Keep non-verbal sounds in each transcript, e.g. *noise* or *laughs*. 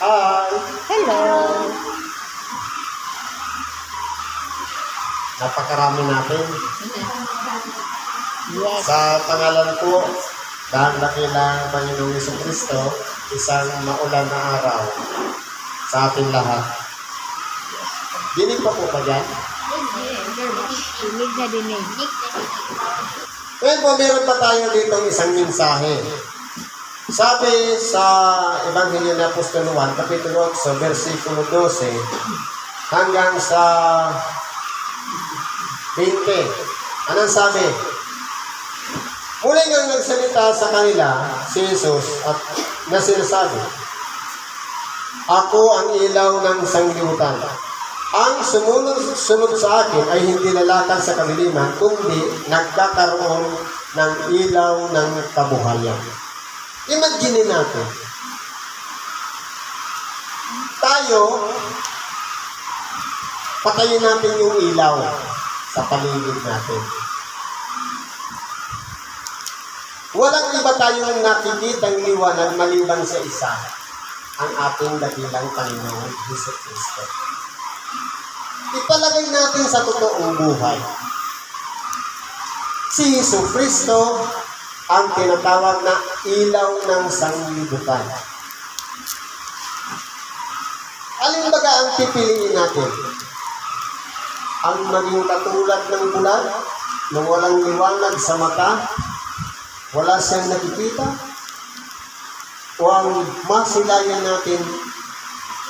Hi! Hello. Napakarami natin. Yes. Sa pangalan po, dahil nakilang Panginoong Yeso Kristo, isang maulan na araw sa ating lahat. Dinig pa po ba dyan? Dinig na dinig. Ngayon po, meron pa tayo dito isang mensahe. Sabi sa Ebanghelyo ng Apostolo 1, Kapitulo 8, versikulo 12, hanggang sa 20. Anong sabi? Muli ngang nagsalita sa kanila si Jesus at na Ako ang ilaw ng sanglibutan. Ang sumunod sunod sa akin ay hindi lalakad sa kadiliman, kundi nagkakaroon ng ilaw ng kabuhayan. Imagine natin. Tayo, patayin natin yung ilaw sa paligid natin. Walang iba tayong nakikitang liwanag maliban sa isa, ang ating dakilang Panginoon, Hesus Kristo. Ipalagay natin sa totoong buhay. Si Hesus Kristo ang tinatawag na ilaw ng sanglibutan. Alin baga ang pipiliin natin? Ang maging katulad ng bulan na walang liwanag sa mata, wala siyang nakikita, o ang masilayan natin,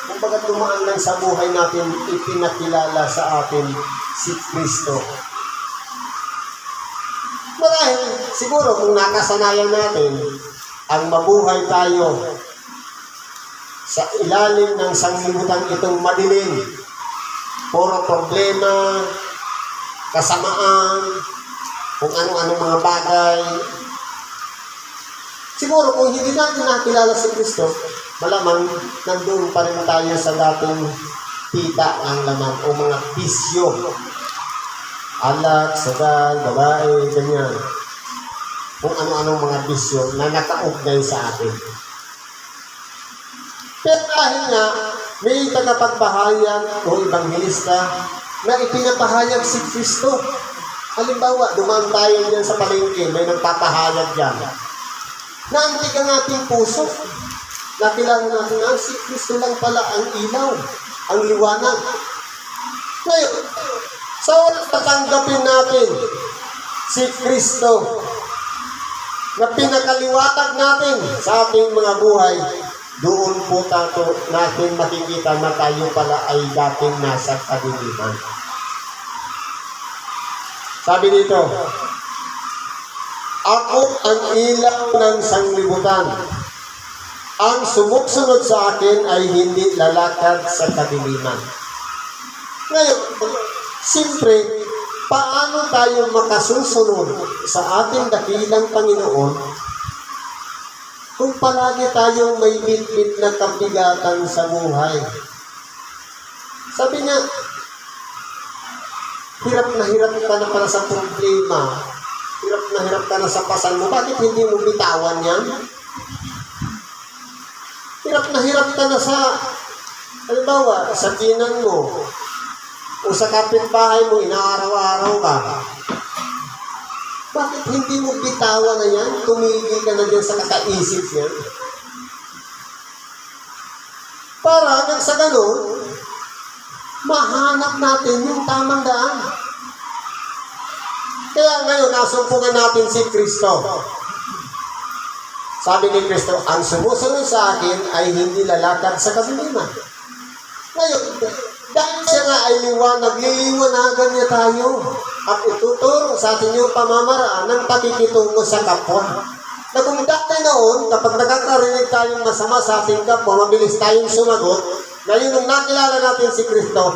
kumbaga tumaan lang sa buhay natin, ipinakilala sa atin si Kristo. Marahil, siguro kung nakasanayan natin, ang mabuhay tayo sa ilalim ng sanglibutan itong madilim, puro problema, kasamaan, kung ano-ano mga bagay. Siguro kung hindi natin nakilala si Kristo, malamang nandun pa rin tayo sa dating tita ng laman o mga bisyo. Alak, sagal, babae, ganyan. Kung ano-anong mga bisyo na nakaugnay sa atin. Pero dahil nga, may tagapagpahayag o ibanghelista na ipinapahayag si Kristo. Halimbawa, dumaan tayo dyan sa palengke, may nagpapahayag dyan. Naantig ang ating puso. Nakilala natin na si Kristo lang pala ang ilaw, ang liwanag. Ngayon, oras tatanggapin natin si Kristo na pinakaliwatag natin sa ating mga buhay, doon po tato natin makikita na tayo pala ay dating nasa kadiliman. Sabi dito, Ako ang ilaw ng sanglibutan. Ang sumuksunod sa akin ay hindi lalakad sa kadiliman. Ngayon, siyempre, paano tayo makasusunod sa ating dakilang Panginoon kung palagi tayong may bitbit na kabigatan sa buhay. Sabi niya, hirap na hirap ka na para sa problema. Hirap na hirap ka na sa pasan mo. Bakit hindi mo bitawan yan? Hirap na hirap ka na sa, halimbawa, sa tinan mo, o sa kapitbahay mo, inaaraw-araw ka. Bakit hindi mo bitawan na yan? Tumigil ka na dyan sa kakaisip yan. Para hanggang sa ganun, mahanap natin yung tamang daan. Kaya ngayon, nasumpungan natin si Kristo. Sabi ni Kristo, ang sumusunod sa akin ay hindi lalakad sa kadiliman. Ngayon, dahil siya nga ay liwanag, liliwanagan niya tayo at ituturo sa atin yung pamamaraan ng pakikitungo sa kapwa. Na kung dati noon, kapag nakakarinig tayong masama sa ating kapwa, mabilis tayong sumagot, ngayon nung nakilala natin si Kristo,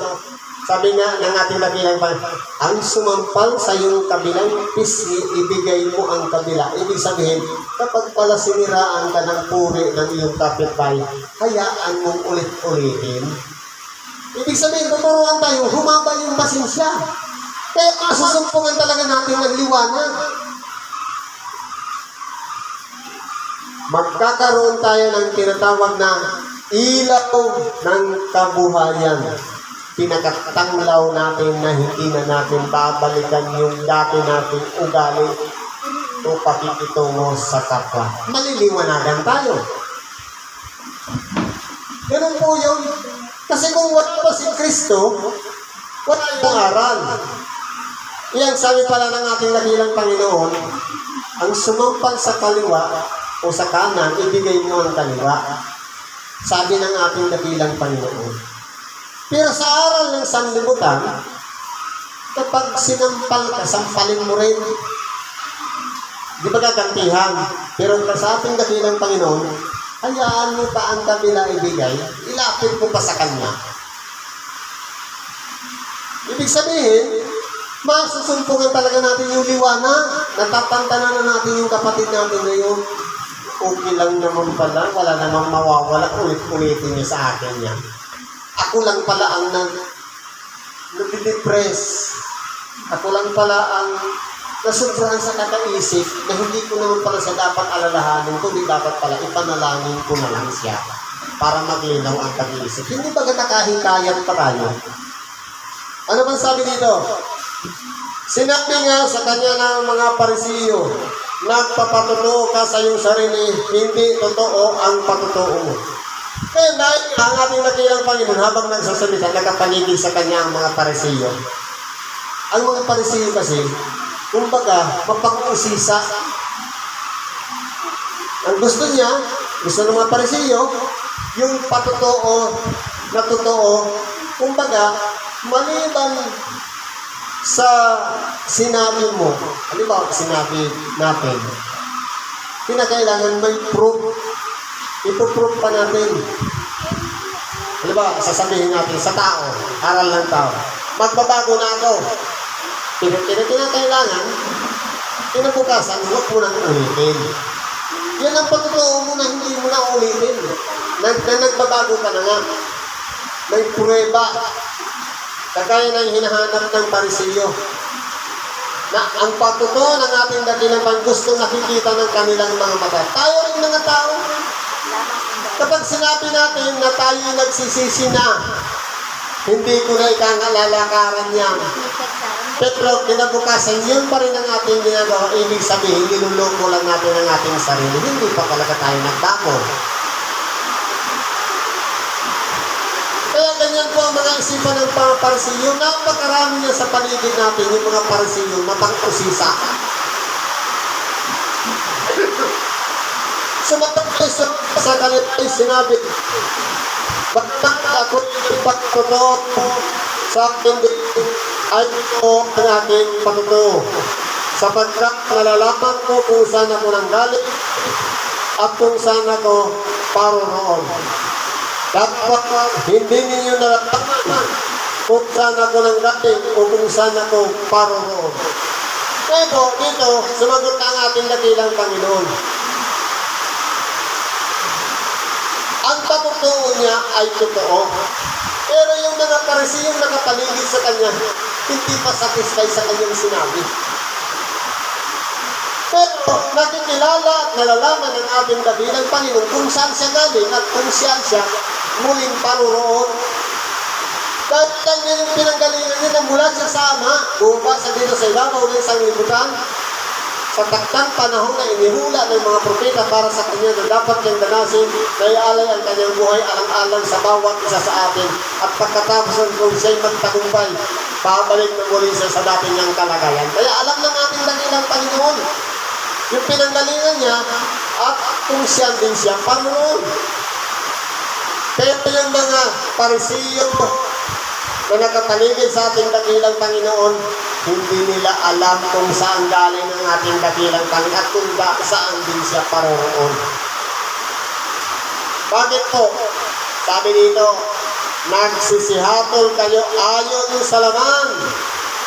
sabi nga ng ating nabilang pa, ang sumampal sa iyong kabilang pisngi, ibigay mo ang kabila. Ibig sabihin, kapag pala siniraan ka ng puri ng iyong kapitbahay, hayaan mong ulit-ulitin. Ibig sabihin, tuturuan tayo, humaba yung pasensya. Kaya kasusumpungan talaga natin ng liwanag. magkakaroon tayo ng tinatawag na ilaw ng kabuhayan. Pinakatanglaw natin na hindi na natin babalikan yung dati nating ugali o pakikitungo sa kapwa. Maliliwanagan tayo. Ganun po yun. Kasi kung wala pa si Kristo, wala yung aral. Yan, sabi pala ng ating nagilang Panginoon, ang sumampal sa kaliwa o sa kanan, ibigay mo ang kaliwa. Sabi ng ating nagilang Panginoon. Pero sa aral ng sanlibutan, kapag sinampal ka, sampalin mo rin. Di ba gagantihan? Pero sa ating dakilang Panginoon, hayaan mo pa ang kabila ibigay, ilapit mo pa sa Kanya. Ibig sabihin, masusumpungan talaga natin yung liwanag. Natatantanan na natin yung kapatid natin na yun. Okay lang naman pala, wala namang mawawala, ulit-ulitin niya sa akin yan. Ako lang pala ang nag nagdi-depress. Ako lang pala ang nasubrahan sa kakaisip na hindi ko naman pala siya dapat alalahanin, kundi dapat pala ipanalangin ko na lang siya para maglinaw ang pag-iisip. Hindi ba nakahikayat pa tayo? Ano bang sabi dito? Sinabi nga sa kanya ng mga parisiyo, nagpapatutuo ka sa iyong sarili, hindi totoo ang patutuo mo. Kaya dahil ang ating nakilang Panginoon habang nagsasalita, nakapaligid sa kanya ang mga parisiyo. Ang mga parisiyo kasi, kumbaga, mapag-usisa. Ang gusto niya, gusto ng mga parisiyo, yung patutuo na totoo, kumbaga, maliban sa sinabi mo, halimbawa sinabi natin, kinakailangan may proof. Ipo-proof pa natin. Halimbawa, sasabihin natin sa tao, aral ng tao, magbabago na ako. Pero kinakailangan, kinabukasan, huwag mo nang ulitin. Yan ang patutuo mo na hindi mo na ulitin. Nag, na nagbabago ka na nga. May prueba. Kagaya ng hinahanap ng parisiyo. Na ang patutuo ng ating dakilang gusto nakikita ng kanilang mga mata. Tayo rin mga tao. Kapag sinabi natin na tayo nagsisisi na, hindi ko na ikangalalakaran yan. Pero kinabukasan, yun pa rin ang ating ginagawa. Ibig sabihin, niluloko lang natin ang ating sarili. Hindi pa talaga tayo nagdako. Kaya ganyan po ang mga isipan ng mga parisiyo. Napakarami niya sa paligid natin yung mga parisiyo na pang-usisa. Sumatapos *laughs* sa, sa kanila ay sinabi, Bakit ako ipagtotoo sa akin ay ito ang aking patutuo. Sapagkat nalalaman ko kung saan ako nang galing at kung saan ako paroroon. Dapat hindi ninyo nalalaman kung saan ako nang galing o kung saan ako paroroon. Po, dito, sumagot ang ating dakilang Panginoon. Ang patutuo niya ay totoo. Pero yung mga parisiyong nakapaligid sa kanya, hindi pa satisfied sa kanyang sinabi. Pero nakikilala at nalalaman ng ating dabilang Panginoon kung saan siya galing at kung saan siya muling paroroon. Dahil lang yun yung pinanggalingan niya na mula siya sa Ama, bumabasa dito sa ibabaw ng isang libutan, sa taktang panahon na inihula ng mga propeta para sa kanya na dapat niyang ganasin na ialay ang kanyang buhay alang-alang sa bawat isa sa atin at pagkatapos ng kung siya'y magtagumpay, pabalik na muli siya sa dati niyang kalagayan. Kaya alam ng ating dakilang Panginoon yung pinanggalingan niya at kung siya din siya Panginoon. Kaya yung mga parisiyo na nakapaligid sa ating dakilang Panginoon, hindi nila alam kung saan galing ang ating dakilang Panginoon at kung da, saan din siya paroroon. Bakit po? Sabi dito, nagsisihatol kayo ayon sa laman.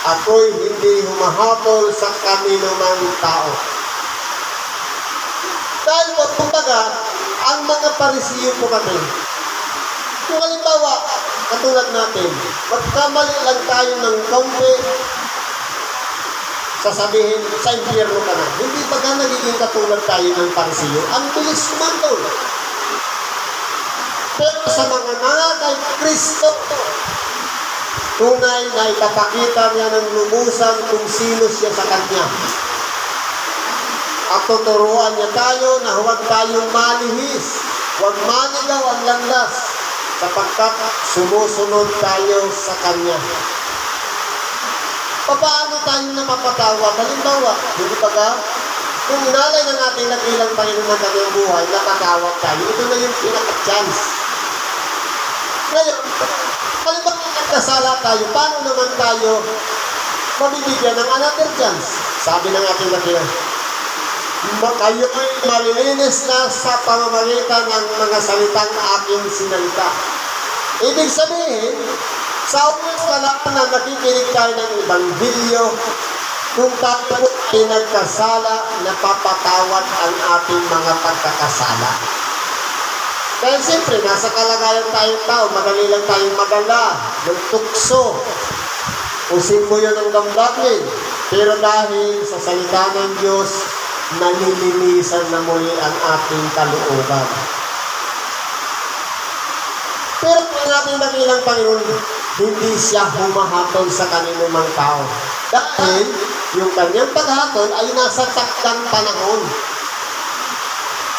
Ako'y hindi humahatol sa kanino mang tao. Dahil po, kumbaga, ang mga parisiyo po kami, kung halimbawa, katulad natin, magkamali lang tayo ng kaunti, sasabihin, sa impyerno ka na. Hindi ba ka nagiging katulad tayo ng parisiyo? Ang bilis kumantol. Pero sa mga mga kay Kristo, tunay na ipapakita niya ng lumusan kung sino siya sa Kanya. At tuturuan niya tayo na huwag tayong malihis, huwag manigaw ang landas, sapagkat sumusunod tayo sa Kanya. Paano tayo na mapatawag? Halimbawa, hindi ba ka? Kung inalay na natin na bilang Panginoon ng kanyang buhay, napatawag tayo, ito na yung pinaka-chance. Ngayon, halimbawa nagkasala tayo, paano naman tayo mabibigyan ng another chance? Sabi ng ating nakilang, Ma- kayo ay malilinis na sa pamamagitan ng mga salitang aking sinalita. Ibig sabihin, sa oras na lang na nakikinig tayo ng Ebanghelyo, kung tayo ay nagkasala, napapatawad ang ating mga pagkakasala. Dahil siyempre, nasa kalagayan tayong tao, madali lang tayong magala, ng tukso, usin mo yun ang damdamin. Pero dahil sa salita ng Diyos, nalilinisan na muli ang ating kalooban. Pero ang ating dakilang Panginoon, hindi siya humahatol sa kaninumang tao. Dahil yung kanyang paghatol ay nasa takdang panahon.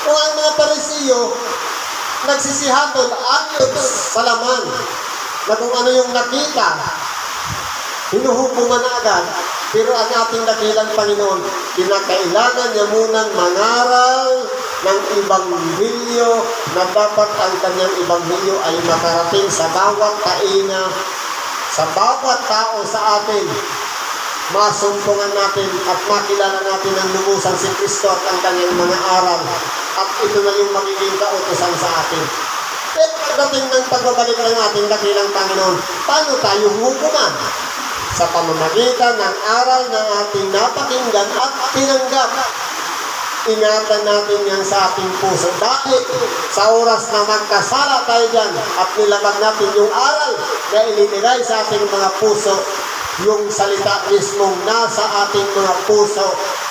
Kung ang mga parisiyo, nagsisihatol ayon sa laman, na kung ano yung nakita, hinuhukuman na agad. Pero ang ating dakilang Panginoon, kinakailangan niya munang mangaral ng ibanghelyo na dapat ang kanyang ibanghelyo ay makarating sa bawat taina, sa bawat tao sa atin. Masumpungan natin at makilala natin ang lumusan si Kristo at ang kanyang mga aral. At ito na yung magiging kautosan sa atin. Pero pagdating ng pagbabalik ng ating dakilang Panginoon, paano tayo hukuman? Sa pamamagitan ng aral na ating napakinggan at tinanggap. Ingatan natin yan sa ating puso. Dahil sa oras na magkasala tayo dyan at nilabag natin yung aral na ilinigay sa ating mga puso, yung salita mismong nasa ating mga puso,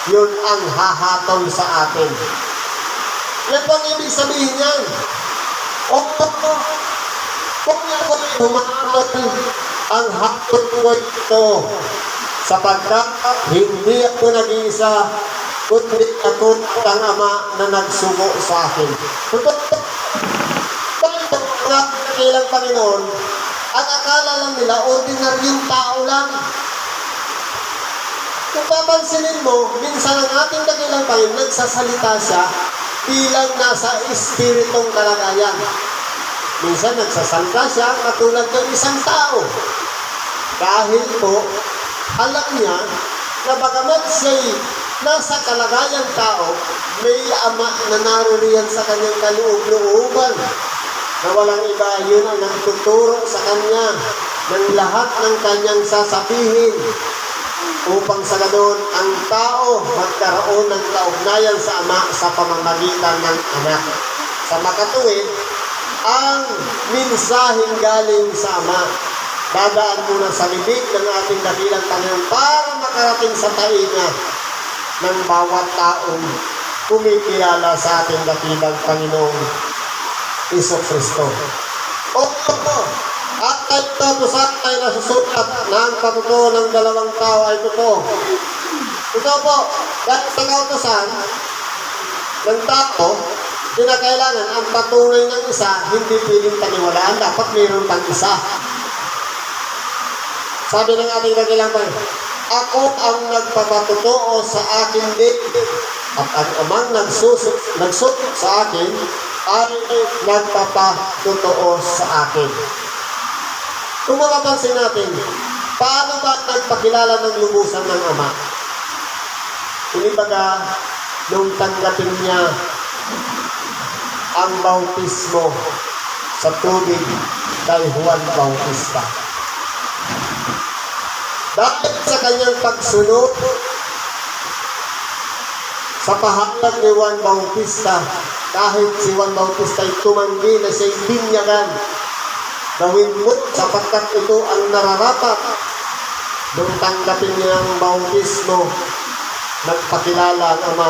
yun ang hahatol sa atin. Yan po ang ibig sabihin yan. O kung ako humahatol ang hatol ko ito sapagkat hindi ako nag-iisa kundi ako ang ama na nagsugo sa akin. Bakit kilang Panginoon, ang akala lang nila, ordinaryong tao lang. Kung papansinin mo, minsan ang ating dakilang Panginoon, nagsasalita siya bilang nasa espiritong kalagayan. Minsan nagsasalita siya katulad ng isang tao. Dahil po, alam niya na bagamat siya'y nasa kalagayang tao, may ama na naririyan sa kanyang kaloob-looban na walang iba yun ang nagtuturo sa kanya ng lahat ng kanyang sasabihin upang sa ganon ang tao magkaroon ng kaugnayan sa ama sa pamamagitan ng anak. Sa makatuwid, ang minsaheng galing sa ama dadaan muna sa bibig ng ating dakilang Panginoon para makarating sa tainga ng bawat taong kumikilala sa ating dakilang Panginoong Iso Kristo. O po, at ito sa ay nasusulat na ang patuto ng dalawang tao ay totoo. Ito po, dahil sa kautosan ng tao, kinakailangan ang patunay ng isa, hindi pwedeng paniwalaan, dapat mayroon pang isa. Sabi ng ating dakilang Panginoon, Ako ang nagpapatutuo sa akin din, at ang amang nagsusuk, nagsuk sa akin, ay nagpapatutuo sa akin. Kung makapansin natin, paano ba nagpakilala ng lumusan ng Ama? Inibaga, nung tanggapin niya ang bautismo sa tubig kay Juan Bautista. Dahil sa kanyang pagsunod sa pahayag ni Juan Bautista, kahit si Juan Bautista ay tumanggi na siya'y binyagan, gawin mo sapagkat ito ang nararapat. Nung tanggapin niya ang bautismo, nagpakilala ang Ama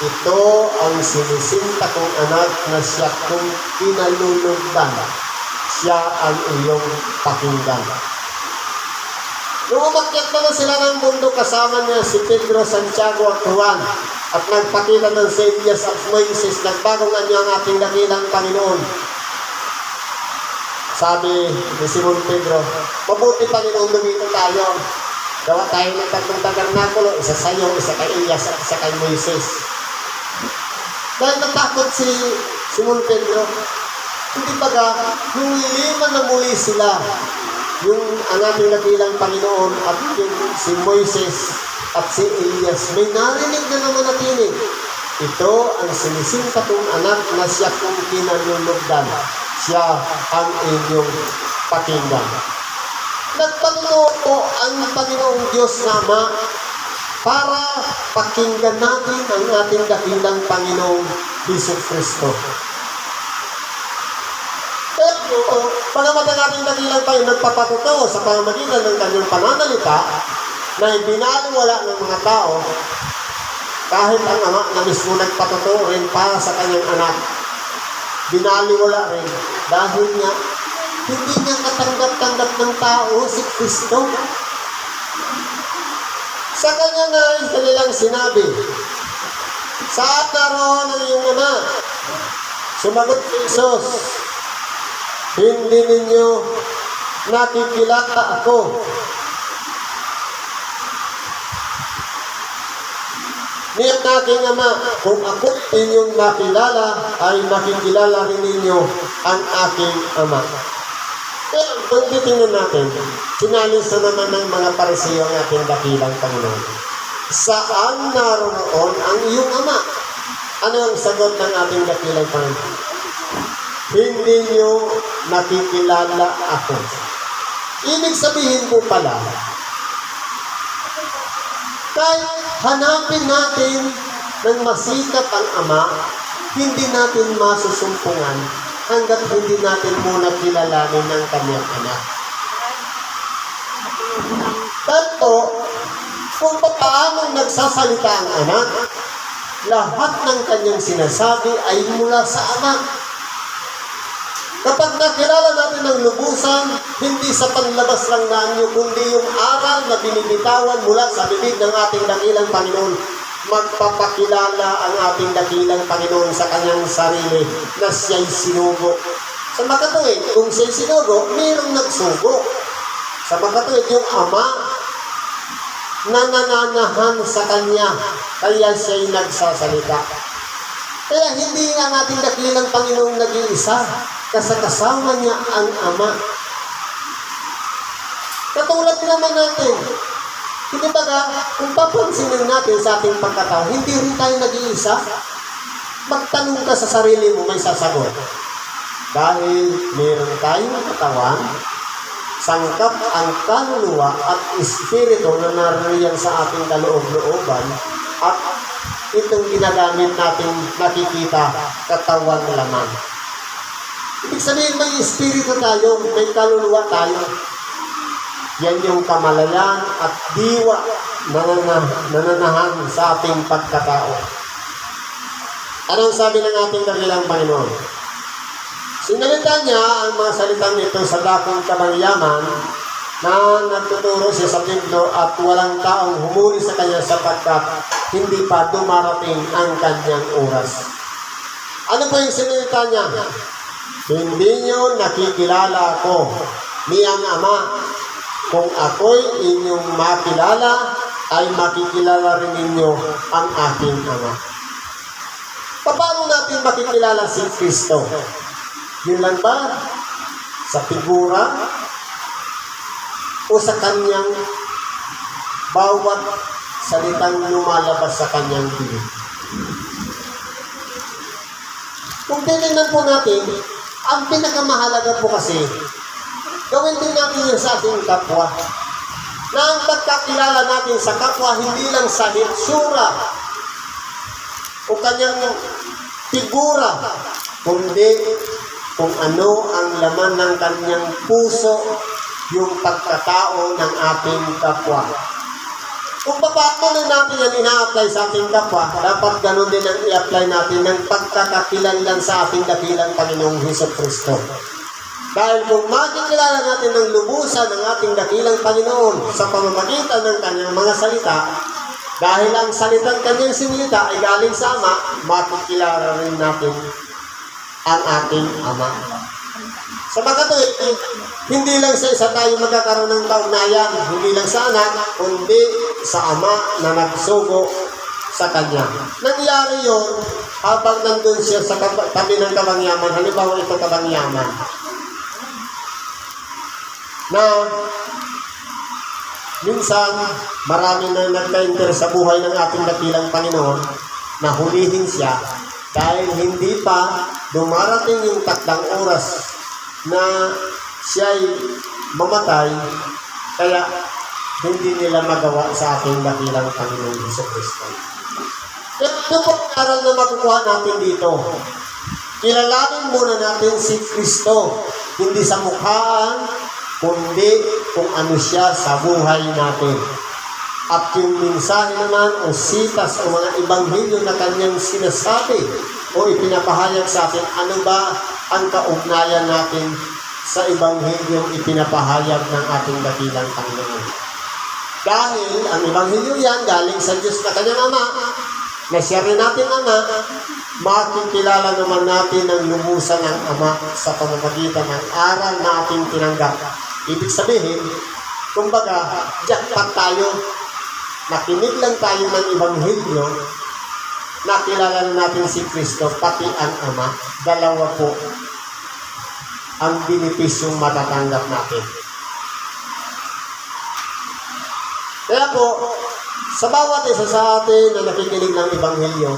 ito ang sinisinta kong anak na siya kong pinalulugdan. Siya ang iyong pakinggan. Nung umakyat na na sila ng mundo kasama niya si Pedro, Santiago at Juan at nagpakita ng Elias at Moises, nagbagong anyo ang ating dakilang Panginoon. Sabi ni Simon Pedro, mabuti Panginoon lumito tayo. Gawa tayo ng tatlong tabernakulo, isa sa iyo, isa kay Elias at isa kay Moises. Dahil natakot si Simon Pedro, hindi baga, nung lima na muli sila, yung ang ating nabilang Panginoon at yung si Moises at si Elias, may narinig na naman na tinig. Ito ang sinisinta anak na siya kong kinalulugdan. Siya ang inyong pakinggan. Nagpatuloy po ang Panginoong Diyos Nama para pakinggan natin ang ating dakilang Panginoong Hesus Kristo. Pero, pagamat ang ating dakilang Panginoon nagpapatuto sa pamamagitan ng kanyang pananalita na ibinaliwala ng mga tao, kahit ang ama na mismo nagpatuto rin para sa kanyang anak, binaliwala rin dahil niya hindi niya katanggap-tanggap ng tao si Kristo. Sa kanya nga ay kanilang sinabi, Saan naroon ang iyong ama? Sumagot Jesus, Hindi ninyo nakikilala ako. Niyat aking ama, kung ako inyong nakilala, ay makikilala rin ninyo ang aking ama. Pero kung titingnan natin, sinalis na naman ng mga parisiyo ang ating dakilang Panginoon. Saan naroon ang iyong ama? Ano ang sagot ng ating dakilang Panginoon? Hindi niyo nakikilala ako. Ibig sabihin po pala, kahit hanapin natin ng masikap ang ama, hindi natin masusumpungan hanggat hindi natin muna kilalanin ng kanyang anak. Tanto, kung paano nagsasalita ang anak, lahat ng kanyang sinasabi ay mula sa anak. Kapag nakilala natin ng lubusan, hindi sa panlabas lang na anyo, kundi yung aral na binibitawan mula sa bibig ng ating dakilang Panginoon, magpapakilala ang ating dakilang Panginoon sa kanyang sarili na siya'y sinugo. Sa makatuwid, kung siya'y sinugo, mayroong nagsugo. Sa makatuwid, yung ama na nananahan sa kanya, kaya siya'y nagsasalita. Kaya hindi ang ating dakilang Panginoong nag-iisa, kasakasama niya ang Ama. Katulad naman natin, hindi ba ka, kung papansinin natin sa ating pagkatao, hindi rin tayo nag-iisa, magtanong ka sa sarili mo, may sasagot. Dahil meron tayong katawan, sangkap ang kaluluwa at espiritu na naririyan sa ating kaloob-looban at itong ginagamit nating nakikita katawan laman. Ibig sabihin may espiritu tayo, may kaluluwa tayo. Yan yung kamalayan at diwa na nanana- nananahan sa ating pagkatao. Anong sabi ng ating dakilang Panginoon? Sinalita niya ang mga salitang ito sa dakong kamangyaman na nagtuturo siya sa templo at walang taong humuli sa kanya sapagkat hindi pa dumarating ang kanyang oras. Ano po yung sinalita niya? Hindi niyo nakikilala ako ni ang Ama. Kung ako'y inyong makilala, ay makikilala rin ninyo ang aking Ama. Paano natin makikilala si Kristo? Yun lang ba? Sa figura? O sa kanyang bawat salitang lumalabas sa kanyang bibig? Kung titignan po natin, ang pinakamahalaga po kasi, gawin din natin yun sa ating kapwa. Na ang pagkakilala natin sa kapwa, hindi lang sa hitsura o kanyang figura, kundi kung ano ang laman ng kanyang puso, yung pagkatao ng ating kapwa. Kung paano natin yan ina-apply sa ating kapwa, dapat ganun din ang i-apply natin ng pagkakakilanlan sa ating dakilang Panginoong Heso Kristo. Dahil kung makikilala natin ng lubusan ng ating dakilang Panginoon sa pamamagitan ng kanyang mga salita, dahil ang salitang kanyang sinilita ay galing sa Ama, makikilala rin natin ang ating Ama. Sa mga katuwid, hindi lang sa isa tayo magkakaroon ng kaugnayan, hindi lang sa anak, kundi sa ama na nagsugo sa kanya. Nangyari yon habang nandun siya sa tabi ng kabangyaman, halimbawa ito kabangyaman, na minsan marami na nagka-inter sa buhay ng ating dakilang Panginoon na hulihin siya dahil hindi pa dumarating yung takdang oras na siya'y mamatay. Kaya hindi nila magawa sa ating dakilang Panginoon Heso Kristo. Ito po ang aral na makukuha natin dito. Kilalanin muna natin si Kristo, hindi sa mukhaan, kundi kung ano siya sa buhay natin. At yung mensahe naman o sitas o mga ibanghilyo na kanyang sinasabi o ipinapahayag sa atin, ano ba ang kaugnayan natin sa ibanghilyong ipinapahayag ng ating dakilang Panginoon. Dahil ang ibanghelyo yan galing sa Diyos na kanyang Ama, na siya rin natin Ama, makikilala naman natin ang lumusan ng Ama sa pamamagitan ng aral na ating tinanggap. Ibig sabihin, kumbaga, jackpot tayo. Nakinig lang tayo ng ibanghelyo, nakilala na natin si Kristo, pati ang Ama. Dalawa po ang binipisyong matatanggap natin. Kaya po, sa bawat isa sa atin na nakikinig ng Ebanghelyo,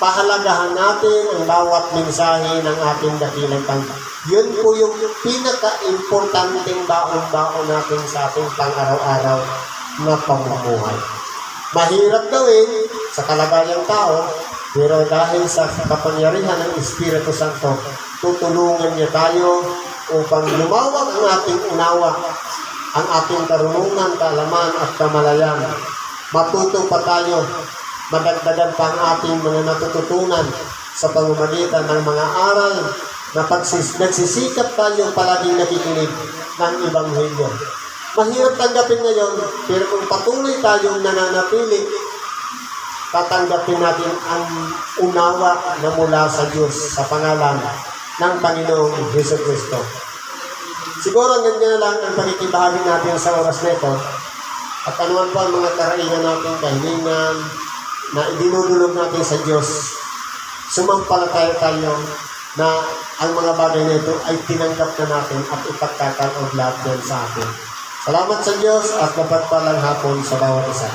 pahalagahan natin ang bawat mensahe ng ating dakilang Panginoon. Yun po yung pinaka-importanting baon-baon natin sa ating pang-araw-araw na pamumuhay. Mahirap gawin sa kalagayang tao, pero dahil sa kapangyarihan ng Espiritu Santo, tutulungan niya tayo upang lumawak ang ating unawa, ang ating karunungan, kaalaman at kamalayan. Matuto pa tayo, madagdagan pa ang ating mga natututunan sa pamamagitan ng mga aral na pagsis nagsisikap tayo palaging nakikinig ng Ebanghelyo. Mahirap tanggapin ngayon, pero kung patuloy tayong nananatili tatanggapin natin ang unawa na mula sa Diyos sa pangalan ng Panginoong Heso Kristo. Siguro ang ganyan na lang ang pagkikibahagi natin sa oras na ito at anuman pa ang mga karaingan natin, kahilingan na idinudulog natin sa Diyos. Sumampalataya tayo na ang mga bagay na ito ay tinanggap na natin at ipagkakalob lahat yan sa atin. Salamat sa Diyos at mapagpalang hapon sa bawat isa.